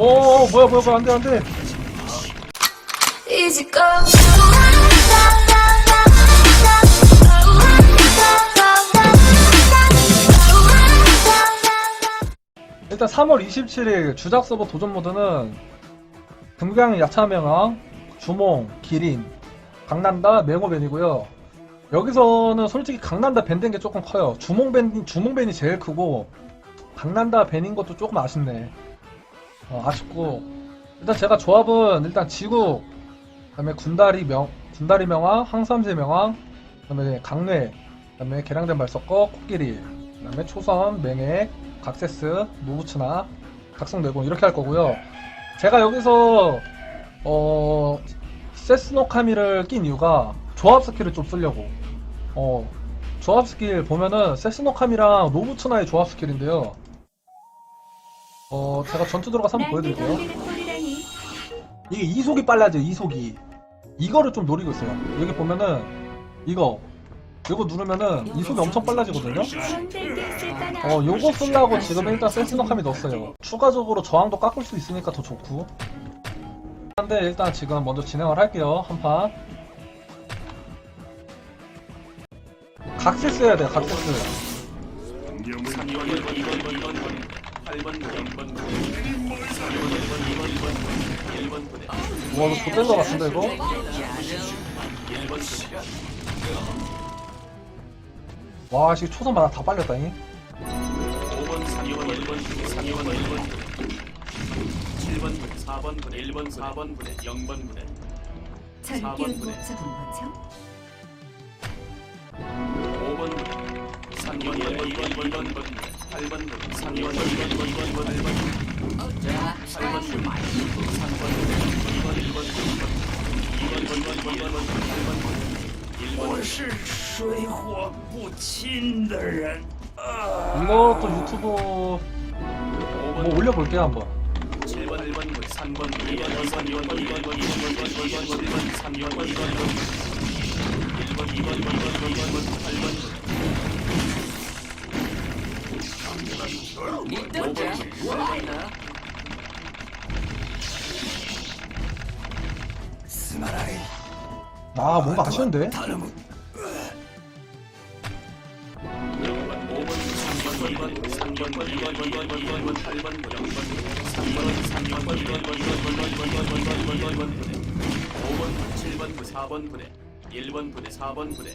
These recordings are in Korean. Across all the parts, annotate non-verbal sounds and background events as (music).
오 뭐야 뭐야 뭐야 안돼 안돼 Easy go. 일단 3월 27일 주작 서버 도전 모드는 금강 야차명왕, 주몽, 기린, 강난다, 맹호벤이고요. 여기서는 솔직히 강난다 밴된 게 조금 커요. 주몽 밴, 주몽 밴이 제일 크고 강난다 밴인 것도 조금 아쉽네. 어, 아쉽고 일단 제가 조합은 일단 지국, 그다음에 군다리 명, 군다리 명왕, 항삼세 명왕, 그다음에 강뇌, 그다음에 계량된 발석거, 코끼리, 그다음에 초선, 맹액, 각세스, 무부츠나, 각성내공 이렇게 할 거고요. 제가 여기서 어 세스노카미를 낀 이유가 조합 스킬을 좀 쓰려고. 어 조합 스킬 보면은 세스노카미랑 노부츠나의 조합 스킬인데요. 어 제가 전투 들어가서 한번 보여드릴게요. 이게 이속이 빨라져요. 이속이. 이거를 좀 노리고 있어요. 여기 보면은 이거 이거 누르면은 이속이 엄청 빨라지거든요. 어, 요거 쓰려고 지금 일단 센스너감이 넣었어요. 추가적으로 저항도 깎을 수 있으니까 더 좋고. 한데 일단 지금 먼저 진행을 할게요. 한 판. 각세스 해야 돼요. 각세스. 와 이거 좋될 것 같은데 이거? 와 지금 초선 바닥 다 빨렸다 잉? 5번 상위원 1번 부대 상위원 1번 부대 7번 부대 4번 부대 1번 4번 부대 0번 부대 절길 4번 부대 도착한 거죠? 5번 부대 상위원 1번 2번 1번 부대 我是水火不侵的人。 이것도 유튜브 뭐 올려볼게요 한번. 7번 1번 3번 2번 2번 2번 2번 2번 2번 2번 2번 1번 3번 2번 2번 1번 2번 2번 2번 8번 믿던데. 뭐야? すまない아 뭔가 아쉬운데?頼む 5번, 7번, 4번 분해, 1번 분해, 4번 분해,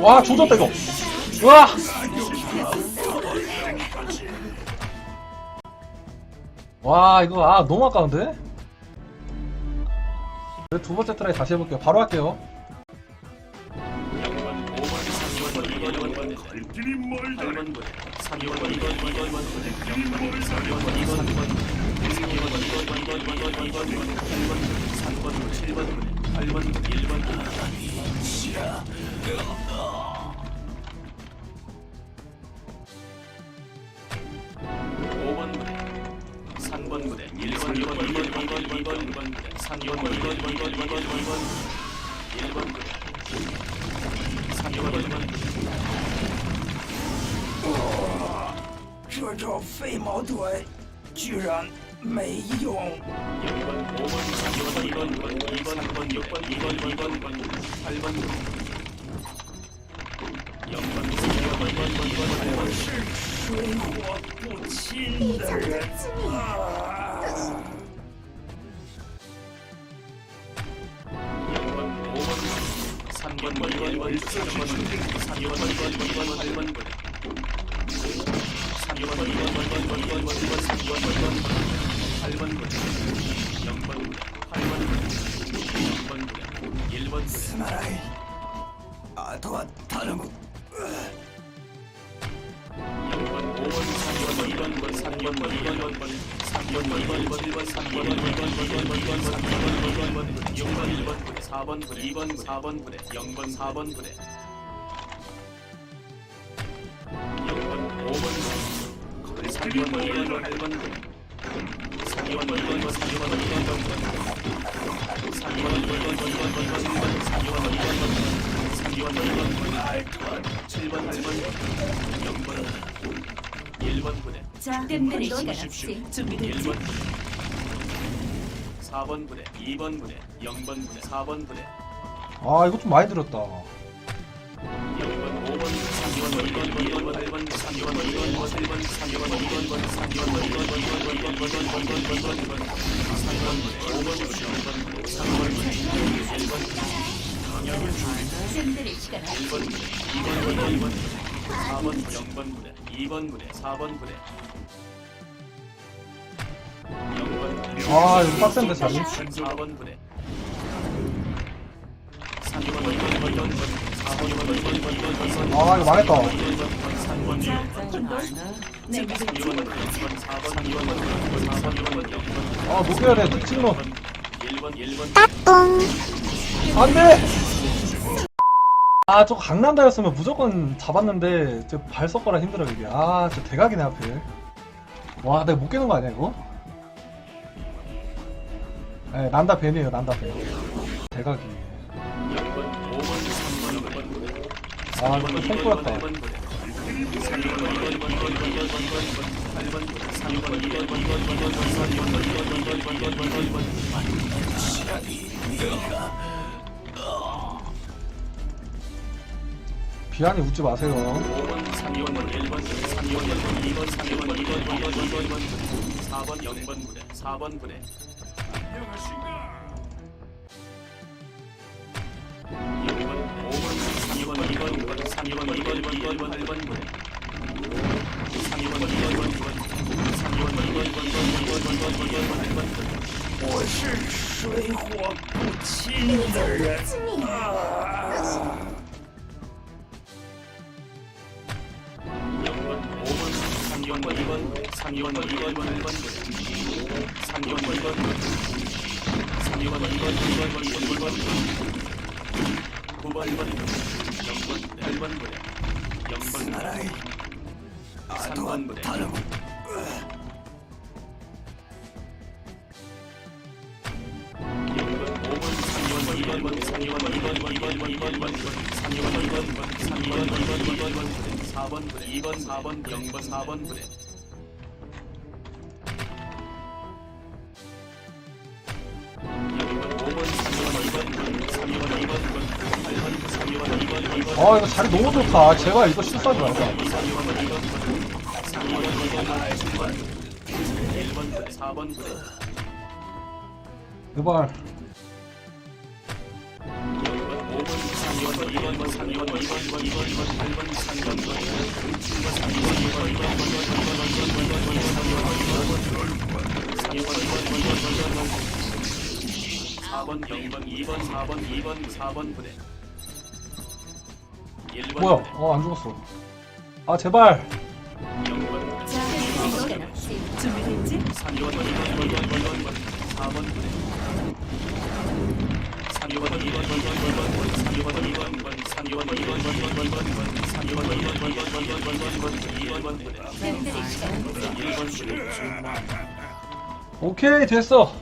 와 조졌다 이거. 와! 와 이거 아 너무 아까운데? 네, 두 번째 트라이 다시 해볼게요. 바로 할게요. 一 번, 二 번, 三 번, 四 번, 五 번, 六 번, 七 번, 八 번, 九 번, 十 번。 这招飞毛腿居然没用！一 번, 二 번, 三 번, 四 번, 五 번, 六 번, 七 번, 八 번, 九 번, 十 번。 我是水火不侵的人啊！ 3번 번 1번 번 3번 번 3번 번 1번 번 8번 번 3번 번 1번 번 1번 번 1번 번 1번 3번 번 1번 8번 번 0번 8번 번 0번 번 1번 스마라이 아도와 다르고 0번 5번 3번 번 1번 번 3번 번 2번 번 3번 2번 1번 3번 2번 3번 6번 1번 4번 2번 4번 0번 4번 0번 5번 3번 2번 8번 3번 2번 3번 2번 3번 2번 7번 8번 0번 1번 부대 자, 끝내릴 시간 없지. 준비됐지? 1번 4번 부대 2번 부대 0번 부대 4번 부대 아 이거 좀 많이 들었다 0번 5번 3번 2번 2번 8번 3번 2번 1번 3번 2번 2번 3번 2번 2번 2번 2번 2번 2번 3번 5번 0번 3번 1번 끝내릴 시간 없지. 1번 2번 2번 4번 0번 부대 2번 부대 4번 부대 0번 아 이거 빡센데 자리 4번 부대 3번 2번 2번 2번 4번 2번 2번 2번 2번 아 이거 망했다 3번 2번 내 목을 4번 찔러보자. 4번 2번 4번 2번 0번 아 녹여야 돼 뒷질러 1번 1번 안돼 아 저거 강남다였으면 무조건 잡았는데 저 발석거라 힘들어 이게. 아 저 대각이네 하필. 와 내가 못 깨는 거 아니야 이거? 네 난다 벤이에요 난다 벤. 대각이. 0번 5번 3번 6번 부대 아 이거 총 뿌렸다. 8번 부 비아니 웃지 마세요. 我是水火不侵的人。 3번 2번 3번 2번 1번 3번 2번 3번 2번 2번 1번 9번 1번 0번 8번 부대 0번 3번 부대 이번 이번 이번 이번 이번 이번 이번 이번 이번 이번 이번 이번 이번 이번 4번 부대, 2번 4번 0번 4번 부대. 아 이거 자리 너무 좋다. 제발 이거 실수하지 말자. 1번 부대 4번 부대. 제발. 뭐야? 어, 안 죽었어. 아, 제발. 준비됐지? 오케이 됐어.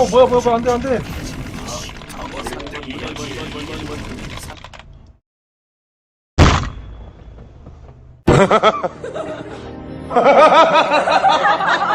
어, 뭐야 뭐야 뭐야 안돼 안돼. (laughs)